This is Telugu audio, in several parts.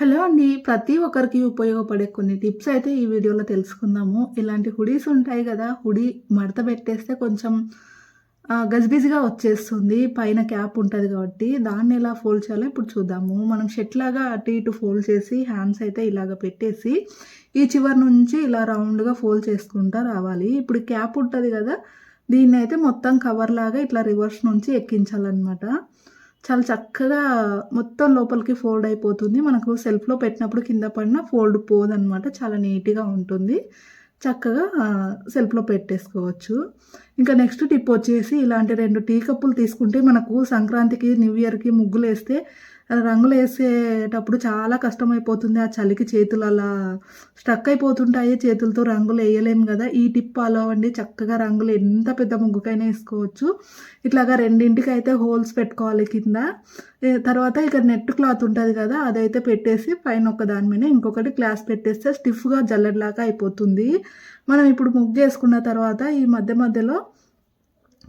హలో అండి. ప్రతి ఒక్కరికి ఉపయోగపడే కొన్ని టిప్స్ అయితే ఈ వీడియోలో తెలుసుకుందాము. ఇలాంటి హుడీస్ ఉంటాయి కదా హుడీ మడత పెట్టేస్తే కొంచెం గజిబిజిగా వచ్చేస్తుంది. పైన క్యాప్ ఉంటుంది కాబట్టి దాన్ని ఎలా ఫోల్డ్ చేయాలో ఇప్పుడు చూద్దాము. మనం షర్ట్ లాగా అటు ఇటు ఫోల్డ్ చేసి హ్యాండ్స్ అయితే ఇలాగ పెట్టేసి ఈ చివరి నుంచి ఇలా రౌండ్గా ఫోల్డ్ చేసుకుంటా రావాలి. ఇప్పుడు క్యాప్ ఉంటుంది కదా దీన్ని అయితే మొత్తం కవర్ లాగా ఇట్లా రివర్స్ నుంచి ఎక్కించాలన్నమాట. చాలా చక్కగా మొత్తం లోపలికి ఫోల్డ్ అయిపోతుంది. మనకు సెల్ఫ్లో పెట్టినప్పుడు కింద పడిన ఫోల్డ్ పోదనమాట చాలా నీట్గా ఉంటుంది. చక్కగా సెల్ఫ్లో పెట్టేసుకోవచ్చు. ఇంకా నెక్స్ట్ టిప్ వచ్చేసి ఇలాంటి రెండు టీ కప్పులు తీసుకుంటే మనకు సంక్రాంతికి న్యూ ఇయర్కి ముగ్గులు వేస్తే రంగులు వేసేటప్పుడు చాలా కష్టమైపోతుంది. ఆ చలికి చేతులు అలా స్టక్ అయిపోతుంటాయి. చేతులతో రంగులు వేయలేము కదా. ఈ టిప్ ఫాలో అవ్వండి. చక్కగా రంగులు ఎంత పెద్ద ముగ్గుకైనా వేసుకోవచ్చు. ఇట్లాగా రెండింటికి అయితే హోల్స్ పెట్టుకోవాలి కింద. తర్వాత ఇక నెట్ క్లాత్ ఉంటుంది కదా అదైతే పెట్టేసి పైన ఒక దాని మీద ఇంకొకటి క్లాస్ పెట్టేస్తే స్టిఫ్గా జల్లెడలాగా అయిపోతుంది. మనం ఇప్పుడు ముగ్గు వేసుకున్న తర్వాత ఈ మధ్య మధ్యలో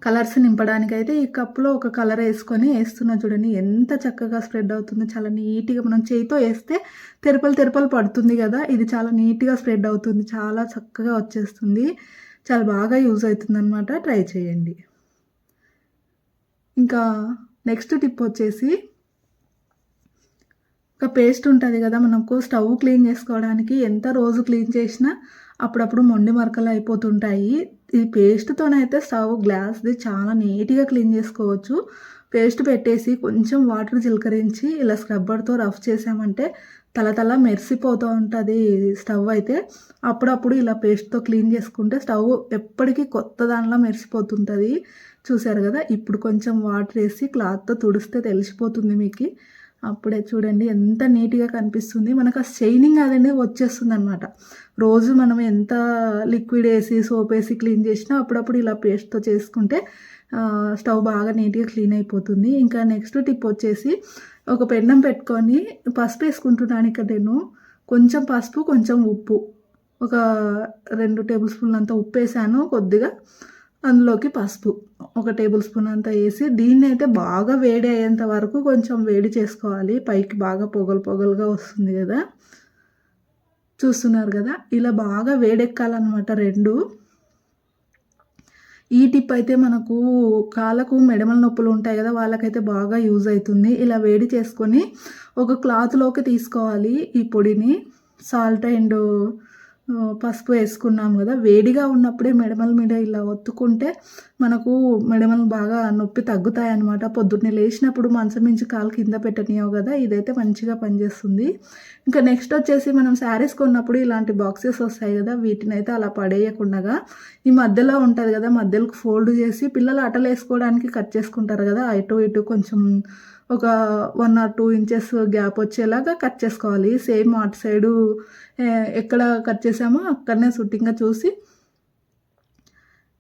కలర్స్ నింపడానికి అయితే ఈ కప్లో ఒక కలర్ వేసుకొని వేస్తున్నా చూడండి. ఎంత చక్కగా స్ప్రెడ్ అవుతుందో చాలా నీట్గా మనం చేయితో వేస్తే తెరపలు తెరపలు పడుతుంది కదా. ఇది చాలా నీట్గా స్ప్రెడ్ అవుతుంది. చాలా చక్కగా వచ్చేస్తుంది. చాలా బాగా యూజ్ అవుతుంది అనమాట ట్రై చేయండి. ఇంకా నెక్స్ట్ టిప్ వచ్చేసి ఒక పేస్ట్ ఉంటుంది కదా మనకు స్టవ్ క్లీన్ చేసుకోవడానికి ఎంత రోజు క్లీన్ చేసినా అప్పుడప్పుడు మొండి మరకలు అయిపోతుంటాయి. ఈ పేస్ట్తోనైతే స్టవ్ గ్లాస్ది చాలా నీట్గా క్లీన్ చేసుకోవచ్చు. పేస్ట్ పెట్టేసి కొంచెం వాటర్ జిలకరించి ఇలా స్క్రబ్బర్తో రఫ్ చేసామంటే తల తల మెరిసిపోతూ ఉంటుంది స్టవ్ అయితే. అప్పుడప్పుడు ఇలా పేస్ట్తో క్లీన్ చేసుకుంటే స్టవ్ ఎప్పటికీ కొత్త దానిలో మెరిసిపోతుంటుంది. చూశారు కదా? ఇప్పుడు కొంచెం వాటర్ వేసి క్లాత్తో తుడిస్తే తెలిసిపోతుంది మీకు. అప్పుడే చూడండి ఎంత నీట్గా కనిపిస్తుంది. మనకు ఆ షైనింగ్ అనేది వచ్చేస్తుంది అనమాట రోజు మనం ఎంత లిక్విడ్ వేసి సోప్ వేసి క్లీన్ చేసినా అప్పుడప్పుడు ఇలా పేస్ట్తో చేసుకుంటే స్టవ్ బాగా నీట్గా క్లీన్ అయిపోతుంది. ఇంకా నెక్స్ట్ టిప్ వచ్చేసి ఒక పెండం పెట్టుకొని పసుపు వేసుకుంటున్నాను ఇక్కడ నేను. కొంచెం పసుపు కొంచెం ఉప్పు. ఒక రెండు టేబుల్ స్పూన్లు అంత ఉప్పు వేసాను. కొద్దిగా అందులోకి పసుపు ఒక టేబుల్ స్పూన్ అంతా వేసి దీన్ని అయితే బాగా వేడి అయ్యేంత వరకు కొంచెం వేడి చేసుకోవాలి. పైకి బాగా పొగలు పొగలుగా వస్తుంది కదా. చూస్తున్నారు కదా? ఇలా బాగా వేడెక్కాలన్నమాట రెండు. ఈ టిప్ అయితే మనకు కాళ్ళకు మెడమల నొప్పులు ఉంటాయి కదా వాళ్ళకైతే బాగా యూజ్ అవుతుంది. ఇలా వేడి చేసుకొని ఒక క్లాత్లోకి తీసుకోవాలి ఈ పొడిని. సాల్ట్ అండ్ పసుపు వేసుకున్నాం కదా. వేడిగా ఉన్నప్పుడే మెడమల మీద ఇలా ఒత్తుకుంటే మనకు మెడమలు బాగా నొప్పి తగ్గుతాయి అనమాట పొద్దున్నే లేచినప్పుడు మంచం మించి కాలు కింద పెట్టనియవు కదా. ఇదైతే మంచిగా పనిచేస్తుంది. ఇంకా నెక్స్ట్ వచ్చేసి మనం శారీస్ కొన్నప్పుడు ఇలాంటి బాక్సెస్ వస్తాయి కదా. వీటిని అయితే అలా పడేయకుండా ఈ మధ్యలో ఉంటుంది కదా. మధ్యలో ఫోల్డ్ చేసి పిల్లలు అటలు వేసుకోవడానికి కట్ చేసుకుంటారు కదా. అటు ఇటు కొంచెం ఒక one or two inches gap వచ్చేలాగా కట్ చేసుకోవాలి. సేమ్ అటు సైడు ఎక్కడ కట్ చేసామో అక్కడనే సుట్టింగ్గా చూసి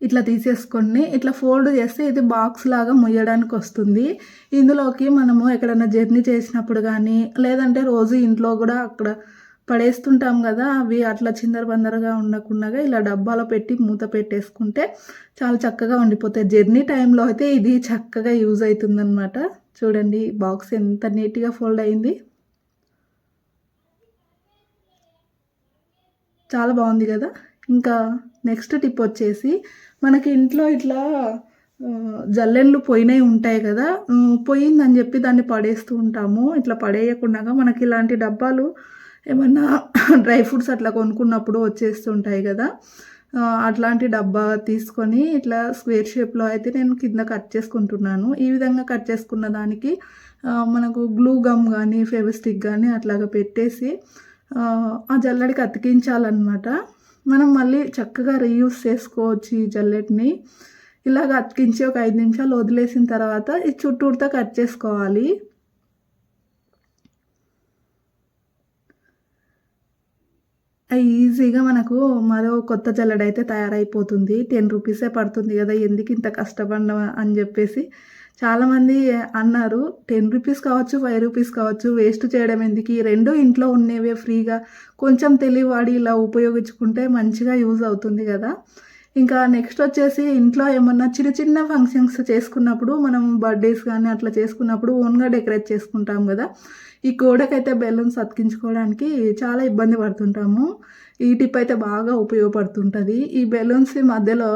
ఇట్లా తీసేసుకొని ఇట్లా ఫోల్డ్ చేస్తే ఇది బాక్స్ లాగా ముయ్యడానికి వస్తుంది. ఇందులోకి మనము ఎక్కడైనా జర్నీ చేసినప్పుడు కానీ లేదంటే రోజు ఇంట్లో కూడా అక్కడ పడేస్తుంటాం కదా అవి అట్లా చిందర బందరగా ఉండకుండా ఇలా డబ్బాలో పెట్టి మూత పెట్టేసుకుంటే చాలా చక్కగా ఉండిపోతాయి. జర్నీ టైంలో అయితే ఇది చక్కగా యూజ్ అవుతుందన్నమాట. చూడండి బాక్స్ ఎంత నీట్గా ఫోల్డ్ అయింది. చాలా బాగుంది కదా. ఇంకా నెక్స్ట్ టిప్ వచ్చేసి మనకి ఇంట్లో ఇట్లా జల్లెండ్లు జల్లెళ్ళు పోయినవి ఉంటాయి కదా పోయిందని చెప్పి దాన్ని పడేస్తూ ఉంటాము. ఇట్లా పడేయకుండా మనకి ఇలాంటి డబ్బాలు ఏమన్నా డ్రై ఫ్రూట్స్ అట్లా కొనుక్కున్నప్పుడు వచ్చేస్తుంటాయి కదా. అట్లాంటి డబ్బా తీసుకొని ఇట్లా స్క్వేర్ షేప్లో అయితే నేను కింద కట్ చేసుకుంటున్నాను. ఈ విధంగా కట్ చేసుకున్న దానికి మనకు గ్లూ గమ్ కానీ ఫెవిస్టిక్ కానీ అట్లాగా పెట్టేసి ఆ, ఆ జల్లెడికి అతికించాలన్నమాట. మనం మళ్ళీ చక్కగా రీయూస్ చేసుకోవచ్చు ఈ జల్లెట్ని. ఇలాగ అతికించి ఒక ఐదు నిమిషాలు వదిలేసిన తర్వాత ఈ చుట్టూరుతో కట్ చేసుకోవాలి. ఈజీగా మనకు మరో కొత్త జల్లెడ అయితే తయారైపోతుంది. టెన్ రూపీసే పడుతుంది కదా ఎందుకు ఇంత కష్టపడడం అని చెప్పేసి చాలామంది అన్నారు. టెన్ రూపీస్ కావచ్చు ఫైవ్ రూపీస్ కావచ్చు వేస్ట్ చేయడం ఎందుకు? ఈ రెండు ఇంట్లో ఉన్నవే ఫ్రీగా. కొంచెం తెలివివాడి ఇలా ఉపయోగించుకుంటే మంచిగా యూజ్ అవుతుంది కదా. ఇంకా నెక్స్ట్ వచ్చేసి ఇంట్లో ఏమన్నా చిన్న చిన్న ఫంక్షన్స్ చేసుకున్నప్పుడు మనం బర్త్డేస్ కానీ అట్లా చేసుకున్నప్పుడు ఓన్గా డెకరేట్ చేసుకుంటాం కదా. ఈ గోడకైతే బెలూన్స్ అతికించుకోవడానికి చాలా ఇబ్బంది పడుతుంటాము. ఈ టిప్ అయితే బాగా ఉపయోగపడుతుంటుంది. ఈ బెలూన్స్ మధ్యలో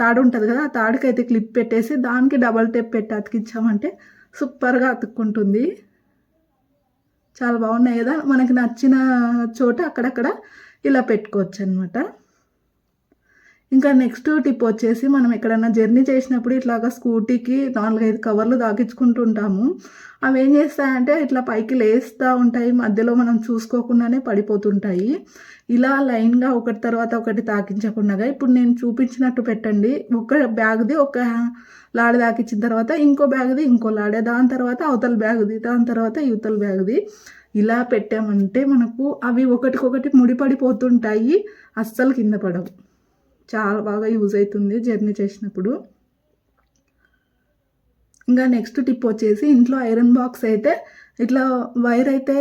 తాడు ఉంటుంది కదా ఆ తాడుకైతే క్లిప్ పెట్టేసి దానికి డబల్ టేప్ పెట్టి అతికించామంటే సూపర్గా అతుక్కుంటుంది. చాలా బాగున్నాయి కదా. మనకి నచ్చిన చోట అక్కడక్కడ ఇలా పెట్టుకోవచ్చు అనమాట ఇంకా నెక్స్ట్ టిప్ వచ్చేసి మనం ఎక్కడైనా జర్నీ చేసినప్పుడు ఇట్లాగా స్కూటీకి నాలుగైదు కవర్లు తాకించుకుంటుంటాము అవి ఏం చేస్తాయంటే ఇట్లా పైకి లేస్తూ ఉంటాయి మధ్యలో మనం చూసుకోకుండానే పడిపోతుంటాయి. ఇలా లైన్గా ఒకటి తర్వాత ఒకటి తాకించకుండా ఇప్పుడు నేను చూపించినట్టు పెట్టండి. ఒక బ్యాగ్ది ఒక లాడ తాకించిన తర్వాత ఇంకో బ్యాగ్ది ఇంకో లాడే దాని తర్వాత అవతల బ్యాగ్ది దాని తర్వాత యువతల బ్యాగ్ది. ఇలా పెట్టామంటే మనకు అవి ఒకటికొకటి ముడిపడిపోతుంటాయి అస్సలు కింద పడవు. చాలా బాగా యూజ్ అవుతుంది జర్నీ చేసినప్పుడు. ఇంకా నెక్స్ట్ టిప్ వచ్చేసి ఇంట్లో ఐరన్ బాక్స్ అయితే ఇట్లా వైర్ అయితే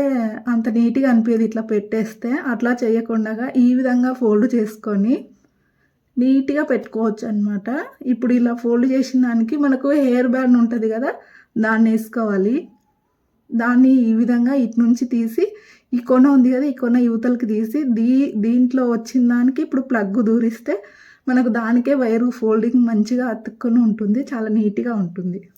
అంత నీట్గా అనిపించదు ఇట్లా పెట్టేస్తే అట్లా చేయకుండా ఈ విధంగా ఫోల్డ్ చేసుకొని నీట్గా పెట్టుకోవచ్చు అనమాట ఇప్పుడు ఇలా ఫోల్డ్ చేసిన దానికి మనకు హెయిర్ బ్యాండ్ ఉంటుంది కదా దాన్ని వేసుకోవాలి. దాన్ని ఈ విధంగా ఇటు నుంచి తీసి ఈ కొన ఉంది కదా ఈ కొన యువతలకి తీసి దీ దీంట్లో వచ్చిన దానికి ఇప్పుడు ప్లగ్ దూరిస్తే మనకు దానికే వైరు ఫోల్డింగ్ మంచిగా అతుక్కొని ఉంటుంది చాలా నీట్గా ఉంటుంది.